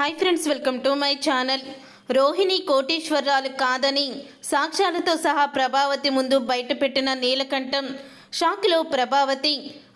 Hi friends welcome to my channel. Rohini కోటీశ్వరరాలు కాదని సాక్ష్యాలతో సహా ప్రభావతి ముందు బయటపెట్టిన నీలకంఠం. షాక్లో ప్రభావతి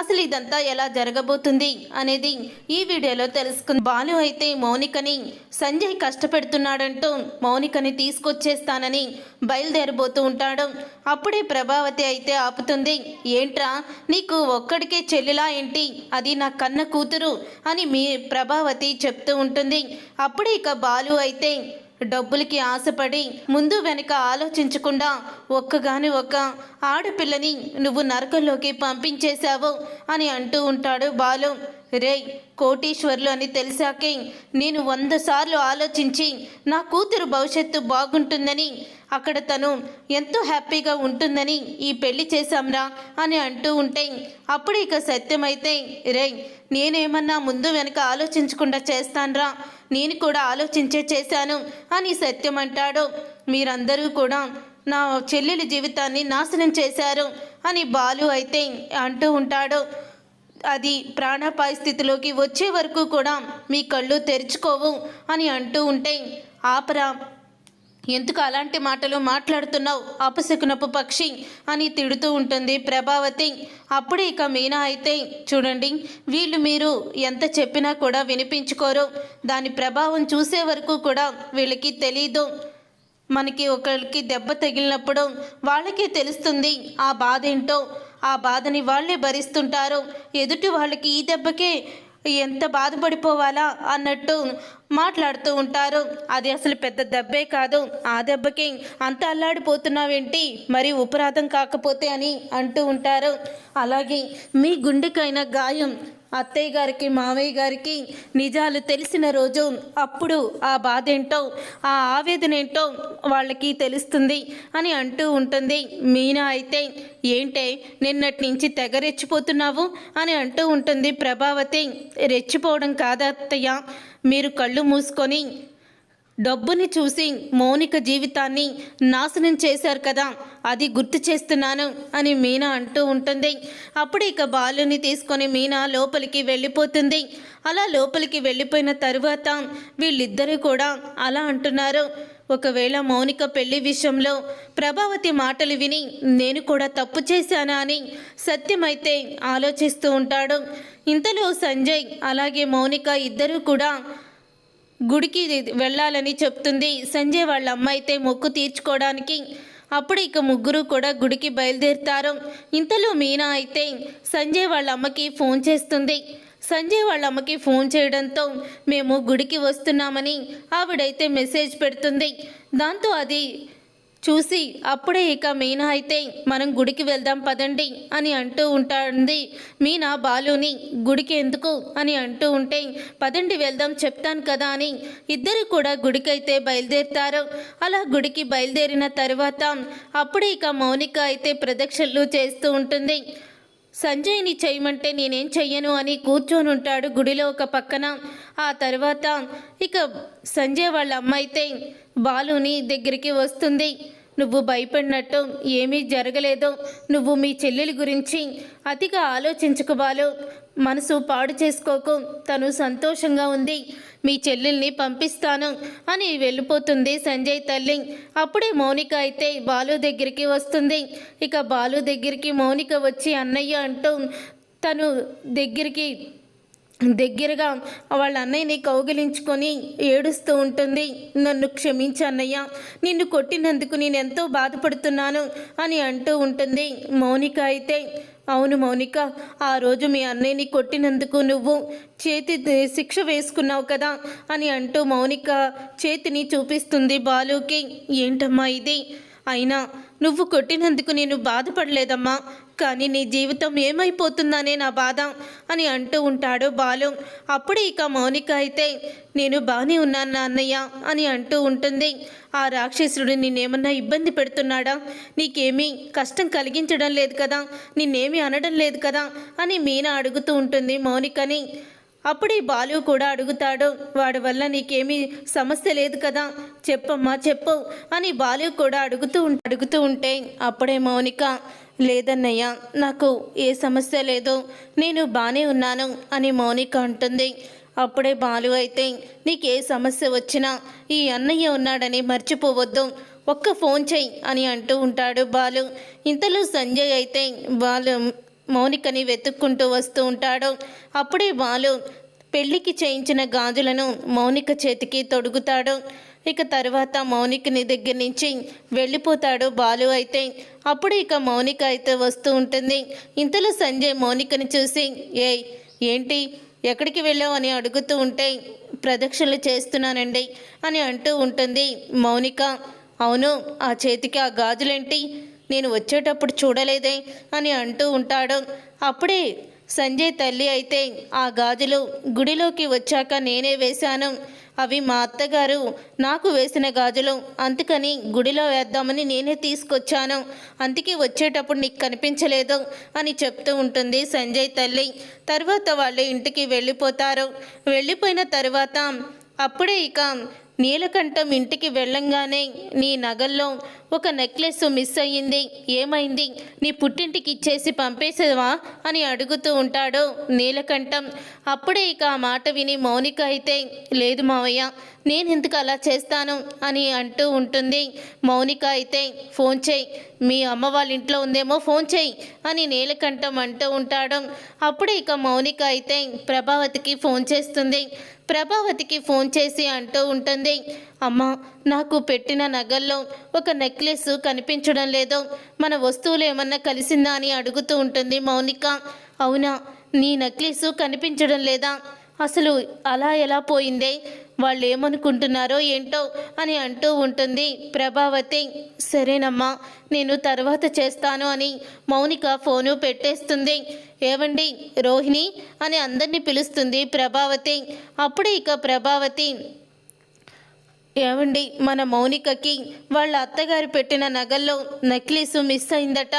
అసలు ఇదంతా ఎలా జరగబోతుంది? అనేది ఈ వీడియోలో తెలుసుకుంది. బాలు అయితే మౌనికని సంజయ్ కష్టపెడుతున్నాడంటూ మౌనికని తీసుకొచ్చేస్తానని బయలుదేరబోతూ ఉంటాడు. అప్పుడే ప్రభావతి అయితే ఆపుతుంది ఏంట్రా నీకు ఒక్కడికే చెల్లిలా ఏంటి? అది నా కన్న కూతురు అని మీ ప్రభావతి చెప్తూ ఉంటుంది. అప్పుడే ఇక బాలు అయితే డబ్బులకి ఆశపడి ముందు వెనక ఆలోచించకుండా ఒక్కగాని ఒక్క ఆడపిల్లని నువ్వు నరకంలోకి పంపించేశావు అని అంటూ ఉంటాడు బాలు. రేయ్ కోటీశ్వర్లు అని తెలిసాకే నేను వంద సార్లు ఆలోచించి నా కూతురు భవిష్యత్తు బాగుంటుందని అక్కడ తను ఎంతో హ్యాపీగా ఉంటుందని ఈ పెళ్ళి చేశాంరా అని అంటూ ఉంటే అప్పుడు ఇక సత్యమైతే రేయ్ నేనేమన్నా ముందు వెనక ఆలోచించకుండా చేస్తాన్రా నేను కూడా ఆలోచించే చేశాను అని సత్యం అంటాడు మీరందరూ కూడా నా చెల్లెలి జీవితాన్ని నాశనం చేశారు అని బాలు అయితే అంటూ ఉంటాడు. అది ప్రాణాపాయ స్థితిలోకి వచ్చే వరకు కూడా మీ కళ్ళు తెరుచుకోవు అని అంటూ ఉంటే ఆపరా ఎందుకు అలాంటి మాటలు మాట్లాడుతున్నావు? అపశకునపు పక్షి అని తిడుతూ ఉంటుంది ప్రభావతి. అప్పుడే ఇక మీనా అయితే చూడండి వీళ్ళు మీరు ఎంత చెప్పినా కూడా వినిపించుకోరు. దాని ప్రభావం చూసే వరకు కూడా వీళ్ళకి తెలీదు. మనకి ఒకరికి దెబ్బ తగిలినప్పుడు వాళ్ళకి తెలుస్తుంది ఆ బాధ ఏంటో ఆ బాధని వాళ్ళే భరిస్తుంటారు. ఎదుటి వాళ్ళకి ఈ దెబ్బకే ఎంత బాధపడిపోవాలా అన్నట్టు మాట్లాడుతూ ఉంటారు. అది అసలు పెద్ద దెబ్బే కాదు. ఆ దెబ్బకి అంత అల్లాడిపోతున్నావేంటి? మరి ఉపరాధం కాకపోతే అని అంటూ ఉంటారు. అలాగే మీ గుండెకైన గాయం అత్తయ్య గారికి మావయ్య గారికి నిజాలు తెలిసిన రోజు అప్పుడు ఆ బాధ ఏంటో ఆ ఆవేదన ఏంటో వాళ్ళకి తెలుస్తుంది అని అంటూ ఉంటుంది. మీనా అయితే ఏంటే నిన్నటి నుంచి తెగ రెచ్చిపోతున్నావు? అని అంటూ ఉంటుంది ప్రభావతి. రెచ్చిపోవడం కాదా అత్తయ్య మీరు కళ్ళు మూసుకొని డబ్బుని చూసి మౌనిక జీవితాన్ని నాశనం చేశారు కదా అది గుర్తు చేస్తున్నాను అని మీనా అంటూ ఉంటుంది. అప్పుడు ఇక బాలుని తీసుకొని మీనా లోపలికి వెళ్ళిపోతుంది. అలా లోపలికి వెళ్ళిపోయిన తరువాత వీళ్ళిద్దరూ కూడా అలా అంటున్నారు. ఒకవేళ మౌనిక పెళ్ళి విషయంలో ప్రభావతి మాటలు విని నేను కూడా తప్పు చేశానా అని సత్యమైతే ఆలోచిస్తూ ఉంటాడు. ఇంతలో సంజయ్ అలాగే మౌనిక ఇద్దరూ కూడా గుడికి వెళ్ళాలని చెప్తుంది. సంజయ్ వాళ్ళ అమ్మ అయితే మొక్కు తీర్చుకోవడానికి అప్పుడు ఇక ముగ్గురు కూడా గుడికి బయలుదేరుతారు. ఇంతలో మీనా అయితే సంజయ్ వాళ్ళ అమ్మకి ఫోన్ చేస్తుంది. సంజయ్ వాళ్ళ అమ్మకి ఫోన్ చేయడంతో మేము గుడికి వస్తున్నామని ఆవిడైతే మెసేజ్ పెడుతుంది. దాంతో అది చూసి అప్పుడే ఇక మీనా అయితే మనం గుడికి వెళ్దాం పదండి అని అంటూ ఉంటుంది మీనా బాలుని. గుడికి ఎందుకు? అని అంటూ ఉంటే పదండి వెళ్దాం చెప్తాను కదా అని. ఇద్దరు కూడా గుడికైతే బయలుదేరుతారు. అలా గుడికి బయలుదేరిన తర్వాత అప్పుడే ఇక మౌనిక అయితే ప్రదక్షిణలు చేస్తూ ఉంటుంది. సంజయ్ని చేయమంటే నేనేం చెయ్యను అని కూర్చొని ఉంటాడు గుడిలో ఒక పక్కన. ఆ తర్వాత ఇక సంజయ్ వాళ్ళ అమ్మ అయితే బాలుని దగ్గరికి వస్తుంది. నువ్వు భయపడినట్టు ఏమీ జరగలేదు. నువ్వు మీ చెల్లెలి గురించి అతిగా ఆలోచించకు బాలు. మనసు పాడు చేసుకోకు. తను సంతోషంగా ఉంది. మీ చెల్లెల్ని పంపిస్తాను అని వెళ్ళిపోతుంది సంజయ్ తల్లి. అప్పుడే మౌనిక అయితే బాలు దగ్గరికి వస్తుంది. ఇక బాలు దగ్గరికి మౌనిక వచ్చి అన్నయ్య అంటూ తను దగ్గరికి దగ్గరగా వాళ్ళ అన్నయ్యని కౌగిలించుకొని ఏడుస్తూ ఉంటుంది. నన్ను క్షమించు అన్నయ్య. నిన్ను కొట్టినందుకు నేను ఎంతో బాధపడుతున్నాను అని అంటూ ఉంటుంది. మౌనిక అయితే అవును మౌనిక ఆ రోజు మీ అన్నయ్యని కొట్టినందుకు నువ్వు చేతి శిక్ష వేసుకున్నావు కదా అని అంటూ మౌనిక చేతిని చూపిస్తుంది బాలుకి. ఏంటమ్మా ఇది? అయినా నువ్వు కొట్టినందుకు నేను బాధపడలేదమ్మా. కానీ నీ జీవితం ఏమైపోతుందనే నా బాధ అని అంటూ ఉంటాడు బాలు. అప్పుడే ఇక మౌనిక అయితే నేను బాగానే ఉన్నాను నాన్నయ్య అని అంటూ ఉంటుంది. ఆ రాక్షసుడు నిన్నేమన్నా ఇబ్బంది పెడుతున్నాడా? నీకేమీ కష్టం కలిగించడం లేదు కదా? నిన్నేమీ అనడం లేదు కదా? అని మీనా అడుగుతూ ఉంటుంది మౌనికని. అప్పుడే బాలు కూడా అడుగుతాడు వాడి వల్ల నీకేమీ సమస్య లేదు కదా చెప్పమ్మా చెప్పు అని బాలు కూడా అడుగుతూ అడుగుతూ ఉంటే అప్పుడే మౌనిక లేదన్నయ్య నాకు ఏ సమస్య లేదు నేను బాగానే ఉన్నాను అని మౌనిక అంటుంది. అప్పుడే బాలు అయితే నీకే సమస్య వచ్చినా ఈ అన్నయ్య ఉన్నాడని మర్చిపోవద్దు ఒక్క ఫోన్ చెయ్యి అని అంటూ ఉంటాడు బాలు. ఇంతలో సంజయ్ అయితే బాలు మౌనికని వెతుక్కుంటూ వస్తూ ఉంటాడు. అప్పుడే బాలు పెళ్ళికి చేయించిన గాజులను మౌనిక చేతికి తొడుగుతాడు. ఇక తర్వాత మౌనికని దగ్గర నుంచి వెళ్ళిపోతాడు బాలు అయితే. అప్పుడు ఇక మౌనిక అయితే వస్తూ ఉంటుంది. ఇంతలో సంజయ్ మౌనికని చూసి ఏయ్ ఏంటి? ఎక్కడికి వెళ్ళావు? అని అడుగుతూ ఉంటే ప్రదక్షిణలు చేస్తున్నానండి అని అంటూ ఉంటుంది మౌనిక. అవును ఆ చేతికి ఆ గాజులేంటి? నేను వచ్చేటప్పుడు చూడలేదే అని అంటూ ఉంటాడు. అప్పుడే సంజయ్ తల్లి అయితే ఆ గాజులు గుడిలోకి వచ్చాక నేనే వేశాను. అవి మా అత్తగారు నాకు వేసిన గాజులు. అందుకని గుడిలో వేద్దామని నేనే తీసుకొచ్చాను. అందుకే వచ్చేటప్పుడు నీకు కనిపించలేదు అని చెప్తూ ఉంటుంది సంజయ్ తల్లి. తర్వాత వాళ్ళు ఇంటికి వెళ్ళిపోతారు. వెళ్ళిపోయిన తర్వాత అప్పుడే ఇక నీలకంఠం ఇంటికి వెళ్ళంగానే నీ నగల్లో ఒక నెక్లెస్ మిస్ అయ్యింది. ఏమైంది? నీ పుట్టింటికి ఇచ్చేసి పంపేసేవా? అని అడుగుతూ ఉంటాడు నీలకంఠం. అప్పుడే ఇక ఆ మాట విని మౌనిక అయితే లేదు మావయ్య నేను ఎందుకు అలా చేస్తాను? అని అంటూ ఉంటుంది. మౌనిక అయితే ఫోన్ చేయి. మీ అమ్మ వాళ్ళ ఇంట్లో ఉందేమో ఫోన్ చేయి అని నీలకంఠం అంటూ ఉంటాడు. అప్పుడే ఇక మౌనిక అయితే ప్రభావతికి ఫోన్ చేస్తుంది. ప్రభావతికి ఫోన్ చేసి అంటూ ఉంటుంది అమ్మ నాకు పెట్టిన నగల్లో ఒక నెక్లెస్ కనిపించడం లేదు. మన వస్తువులు ఏమన్నా కలిసిందా? అని అడుగుతూ ఉంటుంది మౌనిక. అవునా నీ నెక్లెస్ కనిపించడం లేదా? అసలు అలా ఎలా పోయిందే? వాళ్ళు ఏమనుకుంటున్నారో ఏంటో అని అంటూ ఉంటుంది. ప్రభావతి సరేనమ్మా నేను తర్వాత చేస్తాను అని మౌనిక ఫోను పెట్టేస్తుంది. ఏవండి రోహిణి అని అందరినీ పిలుస్తుంది ప్రభావతి. అప్పుడే ఇక ప్రభావతి ఏమండి మన మౌనికకి వాళ్ళ అత్తగారు పెట్టిన నగల్లో నెక్లెస్ మిస్ అయిందట.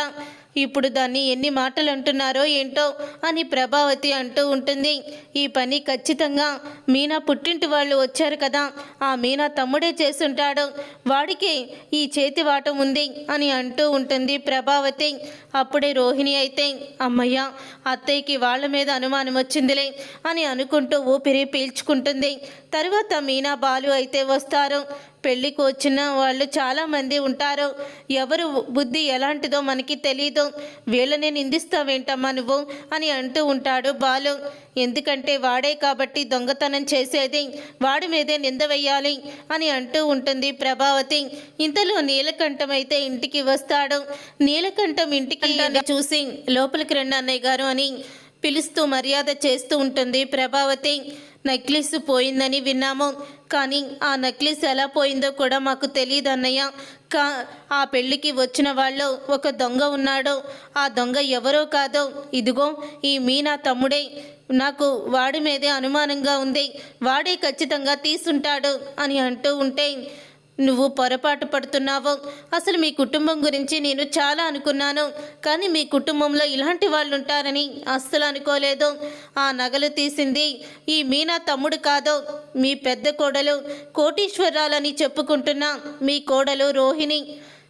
ఇప్పుడు దాన్ని ఎన్ని మాటలు అంటున్నారో ఏంటో అని ప్రభావతి అంటూ ఉంటుంది. ఈ పని ఖచ్చితంగా మీనా పుట్టింటి వాళ్ళు వచ్చారు కదా. ఆ మీనా తమ్ముడే చేసుంటాడు వాడికి ఈ చేతి వాటం ఉంది అని అంటూ ఉంటుంది ప్రభావతి. అప్పుడే రోహిణి అయితే అమ్మయ్య అత్తయ్యకి వాళ్ళ మీద అనుమానం వచ్చిందిలే అని అనుకుంటూ ఊపిరి పీల్చుకుంటుంది. తర్వాత మీనా బాలు అయితే వస్తారు. పెళ్ళికి వచ్చిన వాళ్ళు చాలామంది ఉంటారు. ఎవరు బుద్ధి ఎలాంటిదో మనకి తెలియదు తెలీదు వీళ్ళని నిందిస్తావేంటమ్మా నువ్వు? అని అంటూ ఉంటాడు బాలు. ఎందుకంటే వాడే కాబట్టి దొంగతనం చేసేది వాడి మీదే నింద వెయ్యాలి అని అంటూ ఉంటుంది ప్రభావతి. ఇంతలో నీలకంఠం అయితే ఇంటికి వస్తాడు. నీలకంఠం ఇంటికి చూసి లోపలికి రండి అన్నయ్య గారు అని పిలుస్తూ మర్యాద చేస్తూ ఉంటుంది ప్రభావతి. నెక్లెస్ పోయిందని విన్నాము కానీ ఆ నెక్లెస్ ఎలా పోయిందో కూడా మాకు తెలియదు అన్నయ్య కా ఆ పెళ్ళికి వచ్చిన వాళ్ళు ఒక దొంగ ఉన్నాడు ఆ దొంగ ఎవరో కాదో ఇదిగో ఈ మీనా తమ్ముడే నాకు వాడి మీదే అనుమానంగా ఉంది వాడే ఖచ్చితంగా తీసుంటాడు అని అంటూ ఉంటే నువ్వు పొరపాటు పడుతున్నావు. అసలు మీ కుటుంబం గురించి నేను చాలా అనుకున్నాను. కానీ మీ కుటుంబంలో ఇలాంటి వాళ్ళు ఉంటారని అస్సలు అనుకోలేదు. ఆ నగలు తీసింది ఈ మీనా తమ్ముడు కాదు మీ పెద్ద కోడలు కోటీశ్వరాలని చెప్పుకుంటున్న మీ కోడలు రోహిణి.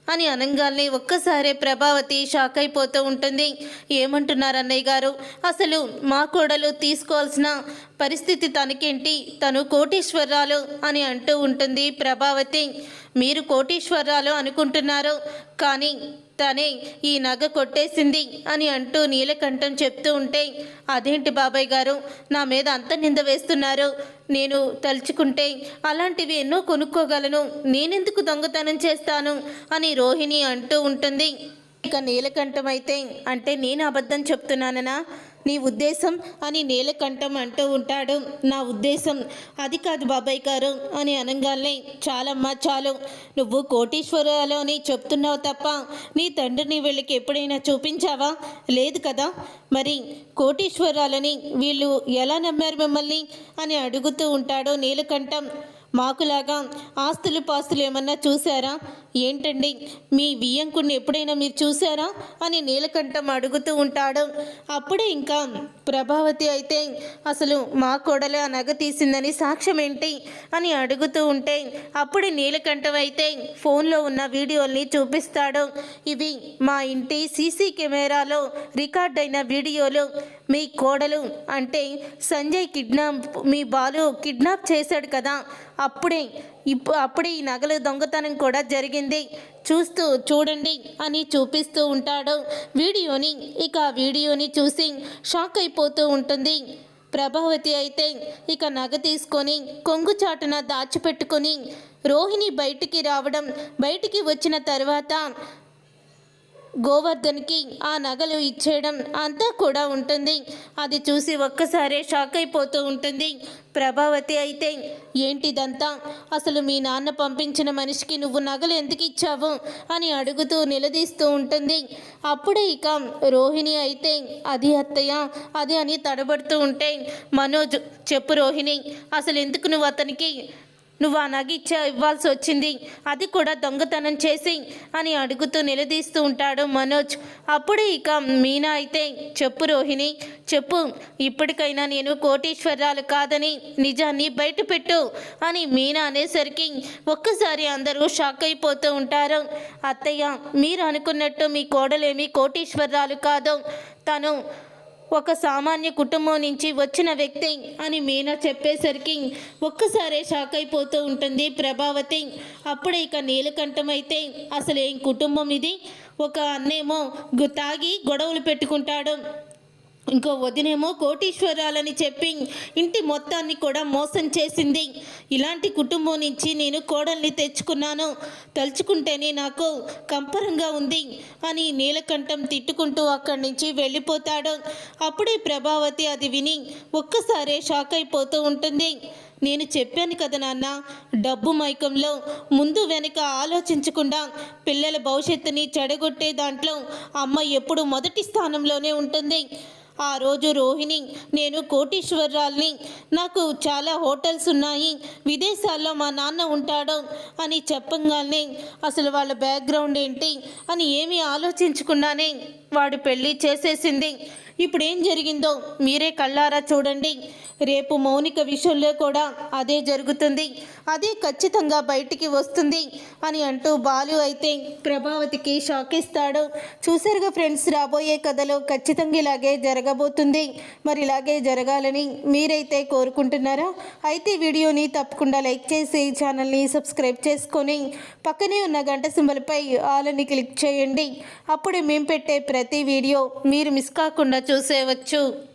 అని అనగానే ఒక్కసారే ప్రభావతి షాక్ అయిపోతూ ఉంటుంది. ఏమంటున్నారు అన్నయ్య గారు? అసలు మా కోడలు తీసుకోవాల్సిన పరిస్థితి తనకేంటి? తను కోటీశ్వరాలు అని అంటూ ఉంటుంది ప్రభావతి. మీరు కోటీశ్వరాలు అనుకుంటున్నారు. కానీ తనే ఈ నగ కొట్టేసింది అని అంటూ నీలకంఠం చెప్తూ ఉంటే అదేంటి బాబాయ్ గారు? నా మీద అంత నింద వేస్తున్నారు. నేను తలుచుకుంటే అలాంటివి ఎన్నో కొనుక్కోగలను. నేనెందుకు దొంగతనం చేస్తాను? అని రోహిణి అంటూ ఉంటుంది. ఇక నీలకంఠమైతే అయితే అంటే నేను అబద్ధం చెప్తున్నాననా? నీ ఉద్దేశం అని నీలకంఠం అంటూ ఉంటాడు. నా ఉద్దేశం అది కాదు బాబాయ్ గారు అని అనగానే చాలమ్మా చాలు. నువ్వు కోటీశ్వరాలు అని చెప్తున్నావు తప్ప నీ తండ్రిని వీళ్ళకి ఎప్పుడైనా చూపించావా? లేదు కదా. మరి కోటీశ్వరాలని వీళ్ళు ఎలా నమ్మారు మిమ్మల్ని? అని అడుగుతూ ఉంటాడు నీలకంఠం. మాకులాగా ఆస్తులు పాస్తులు ఏమన్నా చూసారా ఏంటండి? మీ వియ్యంకుడిని ఎప్పుడైనా మీరు చూసారా అని నీలకంఠం అడుగుతూ ఉంటాడు. అప్పుడే ఇంకా ప్రభావతి అయితే అసలు మా కోడలు ఆ నగ తీసిందని సాక్ష్యం ఏంటి? అని అడుగుతూ ఉంటే అప్పుడే నీలకంఠం అయితే ఫోన్లో ఉన్న వీడియోల్ని చూపిస్తాడు. ఇవి మా ఇంటి సీసీ కెమెరాలో రికార్డ్ అయిన వీడియోలు. మీ కోడలు అంటే సంజయ్ కిడ్నాప్ మీ బాలు కిడ్నాప్ చేశాడు కదా. అప్పుడే ఇప్పు అప్పుడే ఈ నగలు దొంగతనం కూడా జరిగింది. చూస్తూ చూడండి అని చూపిస్తూ ఉంటాడు. వీడియోని ఇక వీడియోని చూసి షాక్ అయిపోతూ ఉంటుంది. ప్రభావతి అయితే ఇక నగ తీసుకొని కొంగు చాటున దాచిపెట్టుకొని రోహిణి బయటికి రావడం బయటికి వచ్చిన తర్వాత గోవర్ధన్కి ఆ నగలు ఇచ్చేయడం అంతా కూడా ఉంటుంది. అది చూసి ఒక్కసారే షాక్ అయిపోతూ ఉంటుంది. ప్రభావతి అయితే ఏంటిదంతా? అసలు మీ నాన్న పంపించిన మనిషికి నువ్వు నగలు ఎందుకు ఇచ్చావు? అని అడుగుతూ నిలదీస్తూ ఉంటుంది. అప్పుడే ఇక రోహిణి అయితే అది అత్తయ్య అది అని తడబడుతూ ఉంటే మనోజ్ చెప్పు రోహిణి అసలు ఎందుకు నువ్వు అతనికి నువ్వు ఆ నగ ఇచ్చా ఇవ్వాల్సి వచ్చింది. అది కూడా దొంగతనం చేసి అని అడుగుతూ నిలదీస్తూ ఉంటాడు మనోజ్. అప్పుడు ఇక మీనా అయితే చెప్పు రోహిణి చెప్పు ఇప్పటికైనా నేను కోటీశ్వరాలు కాదని నిజాన్ని బయటపెట్టు అని మీనా అనేసరికి ఒక్కసారి అందరూ షాక్ అయిపోతూ ఉంటారు. అత్తయ్య మీరు అనుకున్నట్టు మీ కోడలేమి కోటీశ్వరాలు కాదు. తను ఒక సామాన్య కుటుంబం నుంచి వచ్చిన వ్యక్తి అని మీనా చెప్పేసరికి ఒక్కసారే షాక్ అయిపోతూ ఉంటుంది ప్రభావతి. అప్పుడే ఇక నీలకంఠం అయితే అసలు ఏం కుటుంబం ఇది? ఒక అన్నేమో తాగి గొడవలు పెట్టుకుంటాడు. ఇంకో వదినేమో కోటీశ్వరాలని చెప్పి ఇంటి మొత్తాన్ని కూడా మోసం చేసింది. ఇలాంటి కుటుంబం నుంచి నేను కోడల్ని తెచ్చుకున్నాను. తలుచుకుంటేనే నాకు కంపరంగా ఉంది అని నీలకంఠం తిట్టుకుంటూ అక్కడి నుంచి వెళ్ళిపోతాడు. అప్పుడే ప్రభావతి అది విని ఒక్కసారే షాక్ అయిపోతూ ఉంటుంది. నేను చెప్పాను కదా నాన్న డబ్బు మైకంలో ముందు వెనక ఆలోచించకుండా పిల్లల భవిష్యత్తుని చెడగొట్టే దాంట్లో అమ్మ ఎప్పుడు మొదటి స్థానంలోనే ఉంటుంది. ఆ రోజు రోహిణి నేను కోటీశ్వరాల్ని. నాకు చాలా హోటల్స్ ఉన్నాయి విదేశాల్లో మా నాన్న ఉంటాడు అని చెప్పంగానే అసలు వాళ్ళ బ్యాక్గ్రౌండ్ ఏంటి అని ఏమీ ఆలోచించకుండానే వాడు పెళ్ళి చేసేసింది. ఇప్పుడు ఏం జరిగిందో మీరే కళ్ళారా చూడండి. రేపు మౌనిక విషయంలో కూడా అదే జరుగుతుంది. అదే ఖచ్చితంగా బయటికి వస్తుంది అని అంటూ బాలు అయితే ప్రభావతికి షాక్ ఇస్తాడు. చూసారుగా ఫ్రెండ్స్ రాబోయే కథలో ఖచ్చితంగా ఇలాగే జరగబోతుంది. మరి ఇలాగే జరగాలని మీరైతే కోరుకుంటున్నారా? అయితే వీడియోని తప్పకుండా లైక్ చేసి ఛానల్ని సబ్స్క్రైబ్ చేసుకొని పక్కనే ఉన్న గంట సింబల్పై ఆలని క్లిక్ చేయండి. అప్పుడు మేము పెట్టే ప్రతి వీడియో మీరు మిస్ కాకుండా చూసేవచ్చు.